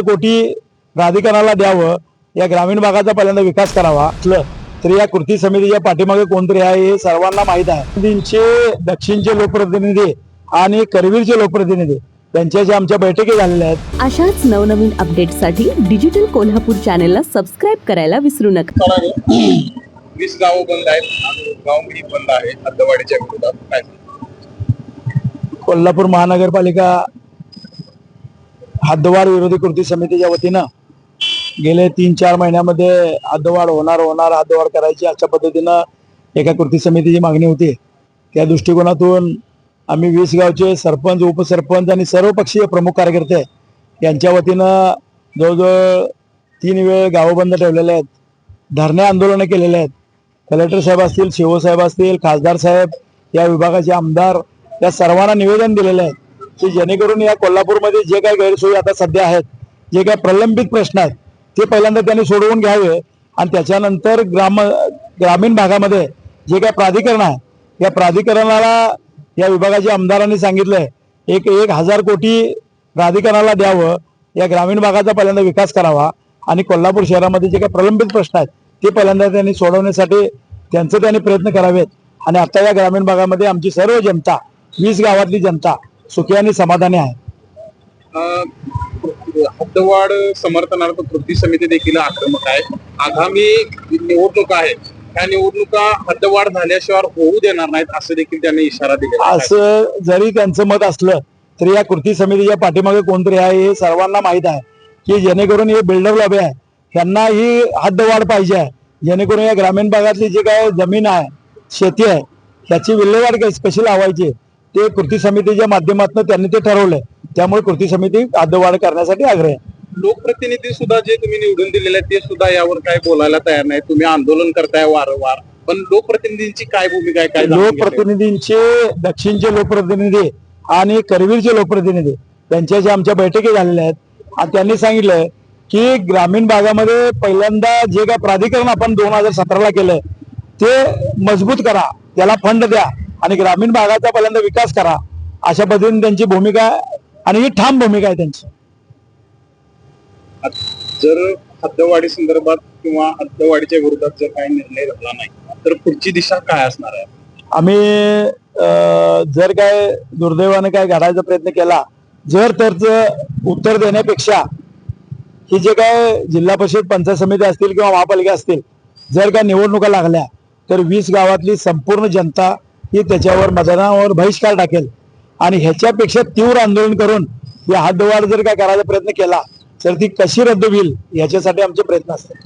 कोटी प्राधिकरणाला द्यावं या ग्रामीण भागाचा पहिल्यांदा विकास करावा. असलं तर या कृती समितीच्या पाठीमागे कोणतरी आहे हे सर्वांना माहीत आहे. दक्षिणचे लोकप्रतिनिधी आणि करवीरचे लोकप्रतिनिधी त्यांच्याशी आमच्या बैठकी झालेल्या आहेत. अशाच नवनवीन अपडेटसाठी डिजिटल कोल्हापूर चॅनेलला सबस्क्राईब करायला विसरू नका. वीस गावं बंद आहेत बंद आहे? कोल्हापूर महानगरपालिका हद्दवाढ विरोधी कृती समितीच्या वतीनं गेले तीन चार महिन्यामध्ये हद्दवाढ होणार होणार हद्दवाढ करायची अशा पद्धतीनं एका कृती समितीची मागणी होती. त्या दृष्टिकोनातून आम्ही वीस गावचे सरपंच उपसरपंच आणि सर्व पक्षीय प्रमुख कार्यकर्ते यांच्या वतीनं जवळजवळ तीन वेळ गावं बंद ठेवलेले आहेत धरणे आंदोलनं केलेले आहेत. कलेक्टर साहेब असतील शिवसाहेब असतील खासदार साहेब या विभागाचे आमदार या सर्वांना निवेदन दिलेलं आहे. की जेणेकरून या कोल्हापूरमध्ये जे काही गैरसोयी आता सध्या आहेत जे काही प्रलंबित प्रश्न आहेत ते पहिल्यांदा त्यांनी सोडवून घ्यावे. आणि त्याच्यानंतर ग्राम ग्रामीण भागामध्ये जे काही प्राधिकरण आहे या प्राधिकरणाला या विभागाच्या आमदारांनी सांगितलंय एक एक हजार कोटी प्राधिकरणाला द्यावं या ग्रामीण भागाचा पहिल्यांदा विकास करावा. आणि कोल्हापूर शहरामध्ये जे काही प्रलंबित प्रश्न आहेत ते पहिल्यांदा त्यांनी सोडवण्यासाठी त्यांचे त्यांनी प्रयत्न करावेत. आणि आता या ग्रामीण भागामध्ये आमची सर्व जनता वीस गावातली जनता सुखी आणि समाधानी आहे. हद्दवाढ समर्थनार्थ कृती समिती देखील आक्रमक आहे. आगामी निवडणुका आहेत ह्या निवडणुका हद्दवाढ झाल्याशिवाय होऊ देणार नाहीत असं देखील त्यांनी इशारा आहे. असं जरी त्यांचं मत असलं तरी या कृती समितीच्या पाठीमागे कोणतरी आहे हे सर्वांना माहीत आहे. की जेणेकरून हे बिल्डर लॉबी आहे. त्यांना ही हद्दवाढ पाहिजे आहे. जेणेकरून या ग्रामीण भागातली जी काय जमीन आहे शेती आहे ह्याची विल्हेवाट कशी लावायची ते कृती समितीच्या माध्यमातून त्यांनी ते ठरवलंय. त्यामुळे कृती समिती हद्दवाढ करण्यासाठी आग्रह आहे. लोकप्रतिनिधी सुद्धा जे तुम्ही निवडून दिलेले आहेत ते सुद्धा यावर काय बोलायला तयार नाही तुम्ही आंदोलन करताय वारंवार. पण लोकप्रतिनिधींची काय भूमिका आहे काय? लोकप्रतिनिधींचे दक्षिणचे लोकप्रतिनिधी आणि करवीरचे लोकप्रतिनिधी त्यांच्याशी आमच्या बैठकी झालेल्या आहेत. आणि त्यांनी सांगितलंय की ग्रामीण भागामध्ये पहिल्यांदा जे काय प्राधिकरण आपण दोन हजार सतराला केलंय ते मजबूत करा. त्याला फंड द्या. आणि ग्रामीण भागाचा पहिल्यांदा विकास करा. अशा पद्धतीने त्यांची भूमिका आहे आणि ही ठाम भूमिका आहे त्यांची. जर हद्दवाढी संदर्भात किंवा हद्दवाढीच्या विरोधात जर काही निर्णय झाला नाही तर पुढची दिशा काय असणार आहे? आम्ही जर काय दुर्दैवाने काय घडायचा प्रयत्न केला जर त्याचं उत्तर देण्यापेक्षा ही जे काय जिल्हा परिषद पंचायत समिती असतील किंवा महापालिका असतील जर काय निवडणुका लागल्या तर वीस गावातली संपूर्ण जनता ही त्याच्यावर मतदानावर बहिष्कार टाकेल. आणि ह्याच्यापेक्षा तीव्र आंदोलन करून या हद्दवाढ जर काय करायचा प्रयत्न केला तर ती कशी रद्द होईल याच्यासाठी आमचे प्रयत्न असतात.